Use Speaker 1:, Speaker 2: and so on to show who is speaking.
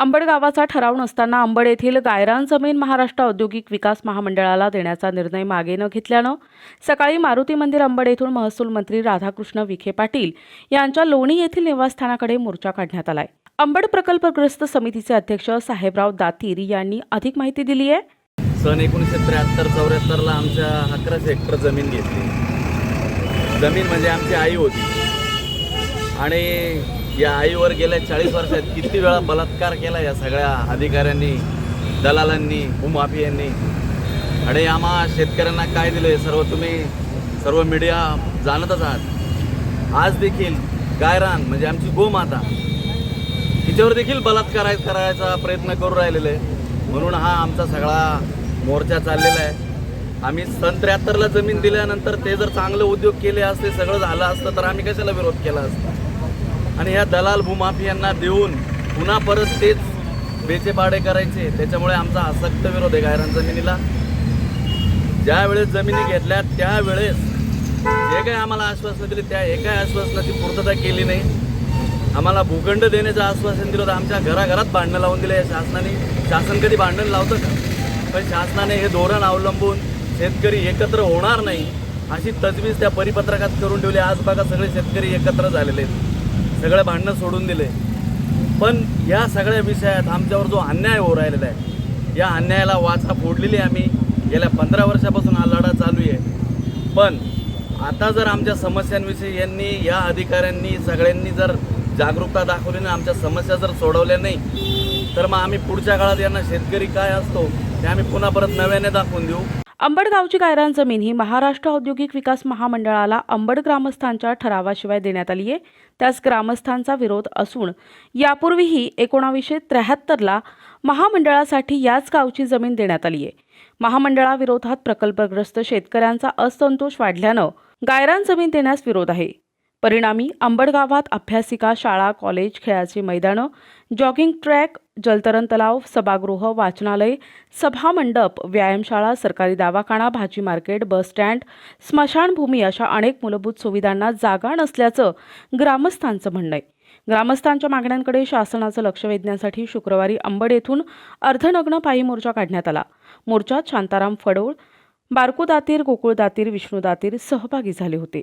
Speaker 1: अंबड गावाचा ठराव नसताना अंबड येथील गायरान जमीन महाराष्ट्र औद्योगिक विकास महामंडळाला देण्याचा निर्णय मागे न घेतल्यानं सकाळी मारुती मंदिर अंबड येथून महसूल मंत्री राधाकृष्ण विखे पाटील यांच्या लोणी येथील निवासस्थानाकडे मोर्चा काढण्यात आलाय. अंबड प्रकल्पग्रस्त समितीचे अध्यक्ष साहेबराव दातीर यांनी अधिक माहिती दिली आहे.
Speaker 2: सन एकोणीसशे त्र्याहत्तर चौऱ्याहत्तरला आमच्या अकराशे हेक्टर जमीन घेतली. जमीन म्हणजे आमची आई होती. आणि या आईवर गेल्या चाळीस वर्षात किती वेळा बलात्कार केला या सगळ्या अधिकाऱ्यांनी दलालांनी भूमाफियांनी? आणि आम्हा शेतकऱ्यांना काय दिले सर्व तुम्ही सर्व मीडिया जाणतच आहात. आज देखील गायरान म्हणजे आमची गोमाता तिच्यावर देखील बलात्कार करायचा प्रयत्न करू राहिलेले. आहे. म्हणून हा आमचा सगळा मोर्चा चाललेला आहे. आम्ही सन त्र्याहत्तरला जमीन दिल्यानंतर ते जर चांगले उद्योग केले असते सगळं झालं असतं तर आम्ही कशाला विरोध केला असता? आणि ह्या दलाल भूमाफियांना देऊन पुन्हा परत तेच बेचेपाडे करायचे त्याच्यामुळे आमचा आसक्त विरोध आहे गायरान जमिनीला. ज्या वेळेस जमिनी घेतल्या त्यावेळेस जे काही आम्हाला आश्वासनं दिली त्या एकाही आश्वासनाची पूर्तता केली नाही. आम्हाला भूखंड देण्याचं आश्वासन दिलं होतं आमच्या घराघरात भांडणं लावून दिले या शासनाने. शासन कधी भांडण लावतं का? पण शासनाने हे धोरण अवलंबून शेतकरी एकत्र होणार नाही अशी तजवीज त्या परिपत्रकात करून ठेवली. आज बघा सगळे शेतकरी एकत्र झालेले आहेत. सगळं भांडणं सोडून दिले. पण या सगळ्या विषयात आमच्यावर जो अन्याय होऊ राहिलेला आहे या अन्यायाला वाचा फोडलेली आम्ही. गेल्या पंधरा वर्षापासून हा लढा चालू आहे. पण आता जर आमच्या समस्यांविषयी यांनी या अधिकाऱ्यांनी सगळ्यांनी जर जागरूकता दाखवली ना आमच्या समस्या जर सोडवल्या नाही तर मग आम्ही पुढच्या काळात यांना शेतकरी काय असतो ते आम्ही पुन्हा परत नव्याने दाखवून देऊ.
Speaker 1: अंबडगावची गायरान जमीन ही महाराष्ट्र औद्योगिक विकास महामंडळाला अंबड ग्रामस्थांच्या ठरावाशिवाय देण्यात आली आहे. त्यास ग्रामस्थांचा विरोध असून यापूर्वीही एकोणावीसशे त्र्याहत्तरला महामंडळासाठी याच गावची जमीन देण्यात आली आहे. महामंडळाविरोधात प्रकल्पग्रस्त शेतकऱ्यांचा असंतोष वाढल्यानं गायरान जमीन देण्यास विरोध आहे. परिणामी आंबडगावात अभ्यासिका शाळा कॉलेज खेळाची मैदानं जॉगिंग ट्रॅक जलतरण तलाव सभागृह वाचनालय सभामंडप व्यायामशाळा सरकारी दवाखाना भाजी मार्केट बस स्टँड स्मशानभूमी अशा अनेक मूलभूत सुविधांना जागा नसल्याचं ग्रामस्थांचं म्हणणं आहे. ग्रामस्थांच्या मागण्यांकडे शासनाचं लक्ष वेधण्यासाठी शुक्रवारी अंबड येथून अर्धनग्न पायी मोर्चा काढण्यात आला. मोर्चात शांताराम फडोळ बारकू दातीर गोकुळ दातीर विष्णू दातीर सहभागी झाले होते.